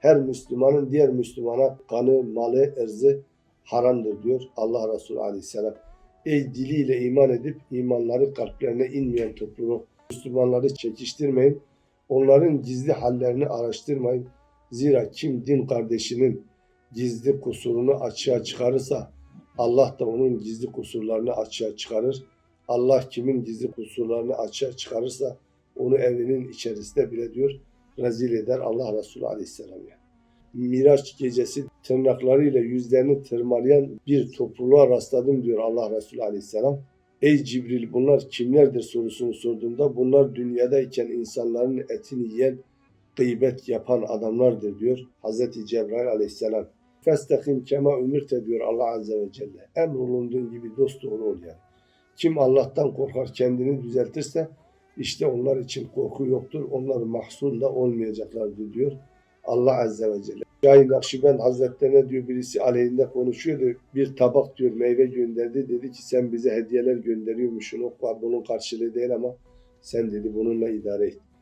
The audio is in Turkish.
Her Müslümanın diğer Müslümana kanı, malı, erzı haramdır diyor Allah Resulü Aleyhisselam. Ey diliyle iman edip imanları kalplerine inmeyen topluluk. Müslümanları çekiştirmeyin. Onların gizli hallerini araştırmayın. Zira kim din kardeşinin gizli kusurunu açığa çıkarırsa Allah da onun gizli kusurlarını açığa çıkarır. Allah kimin gizli kusurlarını açığa çıkarırsa onu evinin içerisinde bile diyor rezil eder Allah Resulü Aleyhisselam. Miraç gecesi tırnaklarıyla yüzlerini tırmalayan bir topluluğa rastladım diyor Allah Resulü Aleyhisselam. Ey Cibril bunlar kimlerdir sorusunu sorduğumda bunlar dünyadayken insanların etini yiyen, gıybet yapan adamlardır diyor Hazreti Cebrail Aleyhisselam. Festakim kema ümirte diyor Allah Azze ve Celle. Emrolunduğun gibi dost doğru ol yani. Kim Allah'tan korkar kendini düzeltirse işte onlar için korku yoktur. Onlar mahzun da olmayacaklardır diyor Allah Azze ve Celle. Şahin Nakşibend Hazretlerine diyor birisi aleyhinde konuşuyordu. Bir tabak diyor meyve gönderdi. Dedi ki sen bize hediyeler gönderiyormuşsun. O bunun karşılığı değil ama sen dedi bununla idare et.